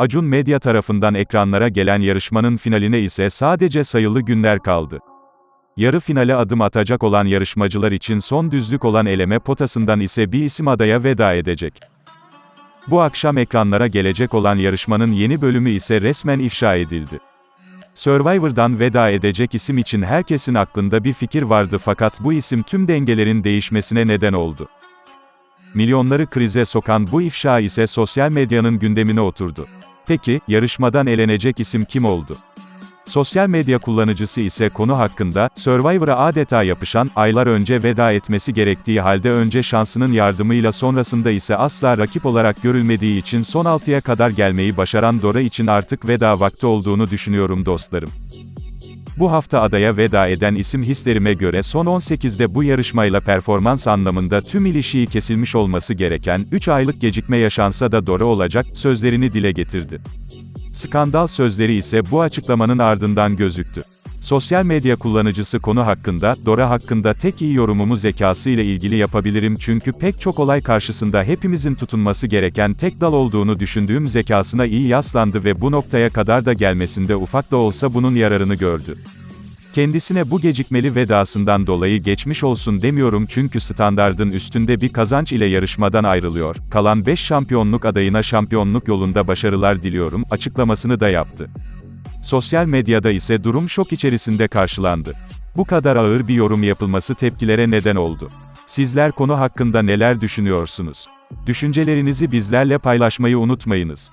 Acun Medya tarafından ekranlara gelen yarışmanın finaline ise sadece sayılı günler kaldı. Yarı finale adım atacak olan yarışmacılar için son düzlük olan eleme potasından ise bir isim adaya veda edecek. Bu akşam ekranlara gelecek olan yarışmanın yeni bölümü ise resmen ifşa edildi. Survivor'dan veda edecek isim için herkesin aklında bir fikir vardı fakat bu isim tüm dengelerin değişmesine neden oldu. Milyonları krize sokan bu ifşa ise sosyal medyanın gündemine oturdu. Peki, yarışmadan elenecek isim kim oldu? Sosyal medya kullanıcısı ise konu hakkında, Survivor'a adeta yapışan, aylar önce veda etmesi gerektiği halde önce şansının yardımıyla sonrasında ise asla rakip olarak görülmediği için son 6'ya kadar gelmeyi başaran Dora için artık veda vakti olduğunu düşünüyorum dostlarım. Bu hafta adaya veda eden isim hislerime göre son 18'de bu yarışmayla performans anlamında tüm ilişiği kesilmiş olması gereken, 3 aylık gecikme yaşansa da Dora olacak, sözlerini dile getirdi. Skandal sözleri ise bu açıklamanın ardından gözüktü. Sosyal medya kullanıcısı konu hakkında, Dora hakkında tek iyi yorumumu zekası ile ilgili yapabilirim çünkü pek çok olay karşısında hepimizin tutunması gereken tek dal olduğunu düşündüğüm zekasına iyi yaslandı ve bu noktaya kadar da gelmesinde ufak da olsa bunun yararını gördü. Kendisine bu gecikmeli vedasından dolayı geçmiş olsun demiyorum çünkü standardın üstünde bir kazanç ile yarışmadan ayrılıyor. Kalan 5 şampiyonluk adayına şampiyonluk yolunda başarılar diliyorum açıklamasını da yaptı. Sosyal medyada ise durum şok içerisinde karşılandı. Bu kadar ağır bir yorum yapılması tepkilere neden oldu. Sizler konu hakkında neler düşünüyorsunuz? Düşüncelerinizi bizlerle paylaşmayı unutmayınız.